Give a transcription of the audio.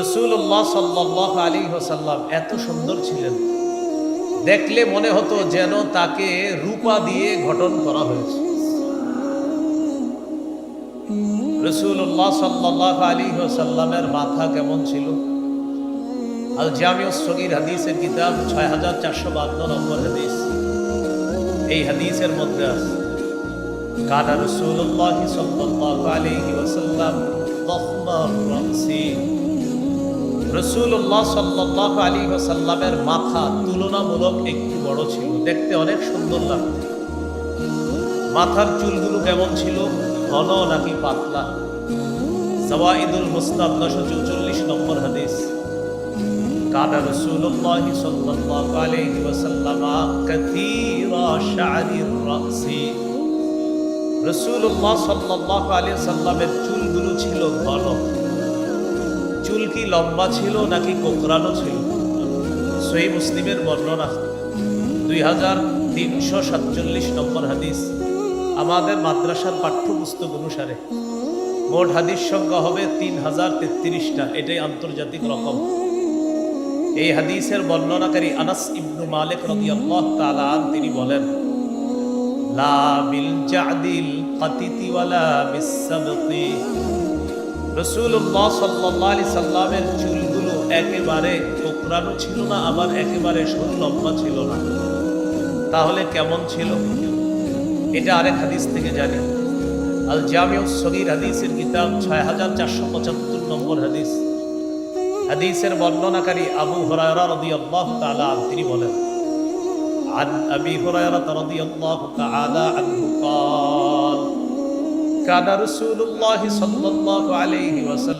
রসুল্লাহ সাল্লাহ আলী হোসাল্লাম এত সুন্দর ছিলেন। দেখলে মনে হতো যেন তাকে রূপা দিয়ে গঠন করা হয়েছে। রসুল্লাহ সাল্লাহ আলী সাল্লামের মাথা কেমন ছিল? আল জামিউ সগির হাদিসের কিতাব ছয় হাজার চারশো বান্ন নম্বর হাদিস। এই হাদিসের মধ্যে আছে, কানা রসুল্লাহ সাল্লাহ আলী ওসাল্লাম রসুল্লাহ সাল্লাহ আলী ওসাল্লামের মাথা তুলনামূলক একটু বড় ছিল। দেখতে অনেক সুন্দর লাগতো মাথার চুলগুলো কেমন ছিল? ঘন নাকি পাতলা? জওয়াইদুল মুস্তাদ নশো চৌচল্লিশ নম্বর হাদিস। কানা রাসূলুল্লাহ সাল্লাল্লাহু আলাইহি ওয়াসাল্লাম কাসীরা শা'রির রাসি। রাসূলুল্লাহ সাল্লাল্লাহু আলাইহি সাল্লামের চুলগুলো ছিল ঘন। চুল কি লম্বা ছিল নাকি কোকরানো ছিল? সহি মুসলিমের বর্ণনা। দুই হাজার তিনশো সাতচল্লিশ নম্বর হাদিস আমাদের মাদ্রাসার পাঠ্যপুস্তক অনুসারে মোট হাদিস সংখ্যা হবে তিন হাজার তেত্রিশটা। এটাই আন্তর্জাতিক রকম। এই হাদিসের বর্ণনাকারী আনাস ইবনু মালিক রাদিয়াল্লাহু তাআলা তিনি বলেন, লা বিল জাদিল কাতিতি ওয়ালা বিসসাবতি সাল্লাল্লাহু আলাইহি সাল্লামের চুলগুলো একেবারে কোকড়ানো ছিল না আবার একেবারে সরু লম্বা ছিল না তাহলে কেমন ছিল এটা আরেক হাদিস থেকে জানি আল জামিউ সগির হাদিসের কিতাব ছয় হাজার চারশো পঁচাত্তর নম্বর হাদিস হাদিসের বর্ণনাকারী আবু হরায়রা রাদিয়াল্লাহু তাআলা আনহু তিনি বলেন عن أبي هريرة رضي الله تعالى عنه قال كان رسول الله صلى الله عليه وسلم